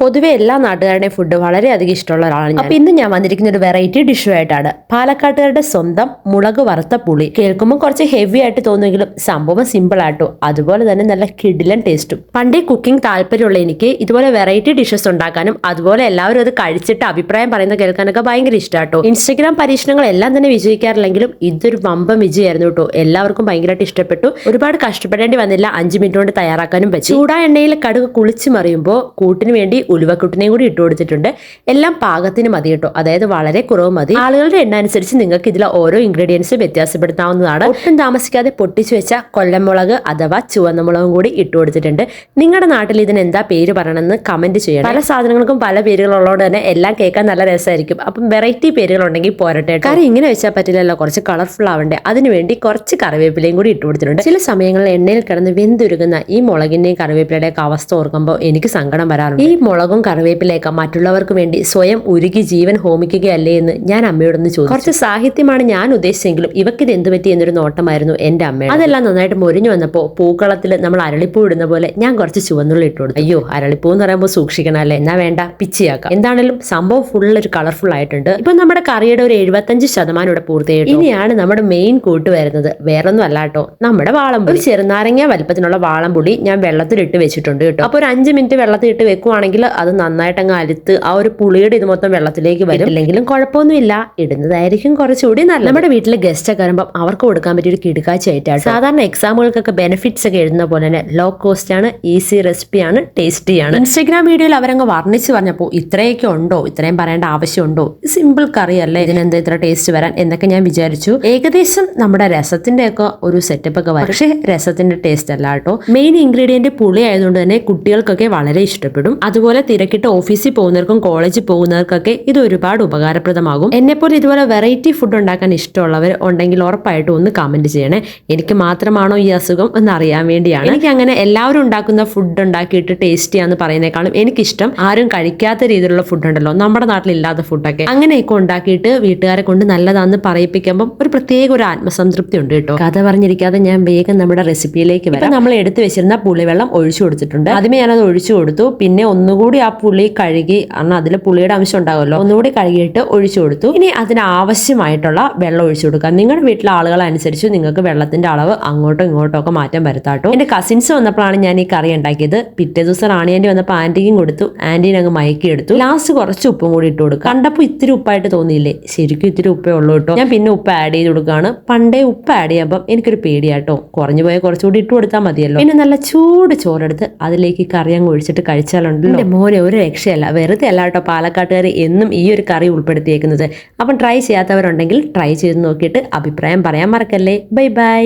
പൊതുവെ എല്ലാ നാട്ടുകാരുടെയും ഫുഡ് വളരെയധികം ഇഷ്ടമുള്ള ഒരാളാണ് ഞാൻ. അപ്പൊ ഇന്ന് ഞാൻ വന്നിരിക്കുന്ന ഒരു വെറൈറ്റി ഡിഷുമായിട്ടാണ് പാലക്കാട്ടുകാരുടെ സ്വന്തം മുളക് വറുത്ത പുളി. കേൾക്കുമ്പോൾ കുറച്ച് ഹെവി ആയിട്ട് തോന്നുമെങ്കിലും സംഭവം സിമ്പിൾ ആട്ടോ. അതുപോലെ തന്നെ നല്ല കിടിലൻ ടേസ്റ്റും പണ്ടേ കുക്കിംഗ് താല്പര്യമുള്ള എനിക്ക് ഇതുപോലെ വെറൈറ്റി ഡിഷസ് ഉണ്ടാക്കാനും അതുപോലെ എല്ലാവരും അത് കഴിച്ചിട്ട് അഭിപ്രായം പറയുന്നത് കേൾക്കാനൊക്കെ ഭയങ്കര ഇഷ്ടമാട്ടോ ഇൻസ്റ്റഗ്രാം പരീക്ഷണങ്ങൾ എല്ലാം തന്നെ വിജയിക്കാറില്ലെങ്കിലും ഇതൊരു വമ്പം വിജയമായിരുന്നു കേട്ടോ. എല്ലാവർക്കും ഭയങ്കരമായിട്ട് ഇഷ്ടപ്പെട്ടു. ഒരുപാട് കഷ്ടപ്പെടേണ്ടി വന്നില്ല. അഞ്ച് മിനിറ്റ് കൊണ്ട് തയ്യാറാക്കാനും പറ്റി. ചൂടാ എണ്ണയിൽ കടുക് കുളിച്ച് മറിയുമ്പോൾ കൂട്ടിന് വേണ്ടി ഉലുവക്കുട്ടിനെയും കൂടി ഇട്ട് കൊടുത്തിട്ടുണ്ട്. എല്ലാം പാകത്തിന് മതി കേട്ടോ. അതായത് വളരെ കുറവ് മതി. ആളുകളുടെ എണ്ണ അനുസരിച്ച് നിങ്ങൾക്ക് ഇതിലെ ഓരോ ഇൻഗ്രീഡിയൻസ് വ്യത്യാസപ്പെടുത്താവുന്നതാണ്. ഒട്ടും താമസിക്കാതെ പൊട്ടിച്ചു വെച്ച കൊല്ലമുളക് അഥവാ ചുവന്ന മുളകും കൂടി ഇട്ട് കൊടുത്തിട്ടുണ്ട്. നിങ്ങളുടെ നാട്ടിൽ ഇതിന് എന്താ പേര് പറയണമെന്ന് കമന്റ് ചെയ്യണം. പല സാധനങ്ങൾക്കും പല പേരുകളുള്ളതുകൊണ്ട് തന്നെ എല്ലാം കേൾക്കാൻ നല്ല രസമായിരിക്കും. അപ്പം വെറൈറ്റി പേരുകളുണ്ടെങ്കിൽ പോരട്ടെ. കറി ഇങ്ങനെ വെച്ചാൽ പറ്റില്ലല്ലോ. കുറച്ച് കളർഫുൾ ആവണ്ടേ. അതിനുവേണ്ടി കുറച്ച് കറിവേപ്പിലയും കൂടി ഇട്ട് കൊടുത്തിട്ടുണ്ട്. ചില സമയങ്ങളിൽ എണ്ണയിൽ കിടന്ന് വെന്തുരുകുന്ന ഈ മുളകിന്റെയും കറിവേപ്പിലയുടെയൊക്കെ അവസ്ഥ ഓർക്കുമ്പോൾ എനിക്ക് സങ്കടം വരാറുണ്ട്. ഈ കറിവേപ്പിലയൊക്കെ മറ്റുള്ളവർക്ക് വേണ്ടി സ്വയം ഉരുകി ജീവൻ ഹോമിക്കുകയല്ലേ എന്ന് ഞാൻ അമ്മയോടൊന്ന് ചോദിച്ചു. കുറച്ച് സാഹിത്യമാണ് ഞാൻ ഉദ്ദേശിച്ചെങ്കിലും ഇവക്കിത് എന്തു പറ്റി എന്നൊരു നോട്ടമായിരുന്നു എന്റെ അമ്മ അതെല്ലാം നന്നായിട്ട് മൊരിഞ്ഞു വന്നപ്പോൾ പൂക്കളത്തിൽ നമ്മൾ അരളിപ്പൂ ഇടുന്ന പോലെ ഞാൻ കുറച്ച് ചുവന്നുള്ളി ഇട്ടു കൊടുത്തു. അയ്യോ അരളിപ്പൂ എന്ന് പറയുമ്പോൾ സൂക്ഷിക്കണം അല്ലേ? എന്നാ വേണ്ട പിച്ചിയാക്കാം. എന്താണെങ്കിലും സംഭവം ഫുൾ ഒരു കളർഫുൾ ആയിട്ടുണ്ട്. ഇപ്പൊ നമ്മുടെ കറിയുടെ ഒരു എഴുപത്തഞ്ച് ശതമാനം ഇവിടെ പൂർത്തിയായിട്ട്? ഇനിയാണ് നമ്മുടെ മെയിൻ കൂട്ട് വരുന്നത്. വേറൊന്നും അല്ലാട്ടോ നമ്മുടെ വാളംപുളി ചെറുനാരങ്ങ വലിപ്പത്തിനുള്ള വാളംപുളി ഞാൻ വെള്ളത്തിലിട്ട് വെച്ചിട്ടുണ്ട് കേട്ടോ. അപ്പൊ ഒരു അഞ്ച് മിനിറ്റ് വെള്ളത്തിലിട്ട് വെക്കുവാണെങ്കിൽ അത് നന്നായിട്ട് അങ്ങ് അലുത്ത് ആ ഒരു പുളിയുടെ ഇത് മൊത്തം വെള്ളത്തിലേക്ക് വരും. ഇല്ലെങ്കിലും കുഴപ്പമൊന്നുമില്ല. ഇടുന്നതായിരിക്കും കുറച്ചുകൂടി നല്ല നമ്മുടെ വീട്ടിലെ ഗസ്റ്റ് ഒക്കെ വരുമ്പോൾ അവർക്ക് കൊടുക്കാൻ പറ്റിയ ഒരു കിടുക്കാഴ്ചയായിട്ടാണ് സാധാരണ എക്സാമുകൾക്കൊക്കെ ബെനിഫിറ്റ്സ് ഒക്കെ എഴുതുന്ന പോലെ തന്നെ ലോ കോസ്റ്റ് ആണ് ഈസി റെസിപ്പി ആണ് ടേസ്റ്റി ആണ്. ഇൻസ്റ്റാഗ്രാം വീഡിയോയിൽ അവരങ്ങ് വർണിച്ച് പറഞ്ഞപ്പോൾ ഇത്രയൊക്കെ ഉണ്ടോ? ഇത്രയും പറയേണ്ട ആവശ്യമുണ്ടോ സിമ്പിൾ കറി അല്ലേ? ഇതിനെന്താ ഇത്ര ടേസ്റ്റ് വരാൻ എന്നൊക്കെ ഞാൻ വിചാരിച്ചു. ഏകദേശം നമ്മുടെ രസത്തിന്റെ ഒക്കെ ഒരു സെറ്റപ്പ് ഒക്കെ വരും. പക്ഷേ രസത്തിന്റെ ടേസ്റ്റ് അല്ല കേട്ടോ. മെയിൻ ഇൻഗ്രീഡിയന്റ് പുളി ആയതുകൊണ്ട് തന്നെ കുട്ടികൾക്കൊക്കെ വളരെ ഇഷ്ടപ്പെടും. അതുപോലെ തിരക്കിട്ട് ഓഫീസിൽ പോകുന്നവർക്കും കോളേജിൽ പോകുന്നവർക്കൊക്കെ ഇത് ഒരുപാട് ഉപകാരപ്രദമാകും. എന്നെപ്പോലെ ഇതുപോലെ വെറൈറ്റി ഫുഡ് ഉണ്ടാക്കാൻ ഇഷ്ടമുള്ളവർ ഉണ്ടെങ്കിൽ ഉറപ്പായിട്ടും ഒന്ന് കമന്റ് ചെയ്യണേ. എനിക്ക് മാത്രമാണോ ഈ അസുഖം എന്ന് അറിയാൻ വേണ്ടിയാണ്. എനിക്ക് അങ്ങനെ എല്ലാവരും ഉണ്ടാക്കുന്ന ഫുഡ് ഉണ്ടാക്കിയിട്ട് ടേസ്റ്റി ചെയ്യാന്ന് പറയുന്നേക്കാളും എനിക്കിഷ്ടം. ആരും കഴിക്കാത്ത രീതിയിലുള്ള ഫുഡ് ഉണ്ടല്ലോ. നമ്മുടെ നാട്ടിൽ ഇല്ലാത്ത ഫുഡൊക്കെ അങ്ങനെയൊക്കെ ഉണ്ടാക്കിയിട്ട് വീട്ടുകാരെ കൊണ്ട് നല്ലതാന്ന് പറയിപ്പിക്കുമ്പോൾ ഒരു പ്രത്യേക ഒരു ആത്മസംതൃപ്തി ഉണ്ട് കേട്ടോ. കഥ പറഞ്ഞിരിക്കാതെ ഞാൻ വേഗം നമ്മുടെ റെസിപ്പിയിലേക്ക് വരാം. നമ്മൾ എടുത്തു വെച്ചിരുന്ന പുളിവെള്ളം ഒഴിച്ചു കൊടുത്തിട്ടുണ്ട്. ആദ്യമേ ഞാനത് ഒഴിച്ചു കൊടുത്തു. പിന്നെ ഒന്നുകൂടി ആ പുളി കഴുകി കാരണം അതിൽ പുളിയുടെ അംശം ഉണ്ടാകുമല്ലോ ഒന്നുകൂടി കഴുകിയിട്ട് ഒഴിച്ചു കൊടുത്തു. ഇനി അതിന് ആവശ്യമായിട്ടുള്ള വെള്ളം ഒഴിച്ചു കൊടുക്കുക. നിങ്ങളുടെ വീട്ടിലെ ആളുകളനുസരിച്ച് നിങ്ങൾക്ക് വെള്ളത്തിന്റെ അളവ് അങ്ങോട്ടും ഇങ്ങോട്ടും ഒക്കെ മാറ്റം വരുത്താട്ടോ. എന്റെ കസിൻസ് വന്നപ്പോഴാണ് ഞാൻ ഈ കറി ഉണ്ടാക്കിയത്. പിറ്റേ ദിവസം റാണി ആന്റി വന്നപ്പോൾ ആന്റിക്കും കൊടുത്തു. ആന്റീനെ അങ്ങ് മയക്കി എടുത്തു. ലാസ്റ്റ് കുറച്ച് ഉപ്പും കൂടി ഇട്ട് കൊടുക്കുക. കണ്ടപ്പോൾ ഇത്തിരി ഉപ്പായിട്ട് തോന്നിയില്ലേ? ശരിക്കും ഇത്തിരി ഉപ്പേ ഉള്ളൂ കേട്ടോ. ഞാൻ പിന്നെ ഉപ്പ് ആഡ് ചെയ്ത് കൊടുക്കുകയാണ്. പണ്ടേ ഉപ്പ് ആഡ് ചെയ്യുമ്പോൾ എനിക്കൊരു പേടിയാട്ടോ. കുറഞ്ഞു പോയാൽ കുറച്ചുകൂടി ഇട്ട് കൊടുത്താൽ മതിയല്ലോ. പിന്നെ നല്ല ചൂട് ചോറെടുത്ത് അതിലേക്ക് കറി അങ്ങ് ഒഴിച്ചിട്ട് കഴിച്ചാലുണ്ടല്ലോ. മോനെ ഒരു രക്ഷയല്ല. വെറുതെ അല്ല കേട്ടോ പാലക്കാട്ടുകാർ എന്നും ഈ ഒരു കറി ഉൾപ്പെടുത്തിയേക്കുന്നത്. അപ്പം ട്രൈ ചെയ്യാത്തവരുണ്ടെങ്കിൽ ട്രൈ ചെയ്ത് നോക്കിയിട്ട് അഭിപ്രായം പറയാൻ മറക്കല്ലേ. Bye bye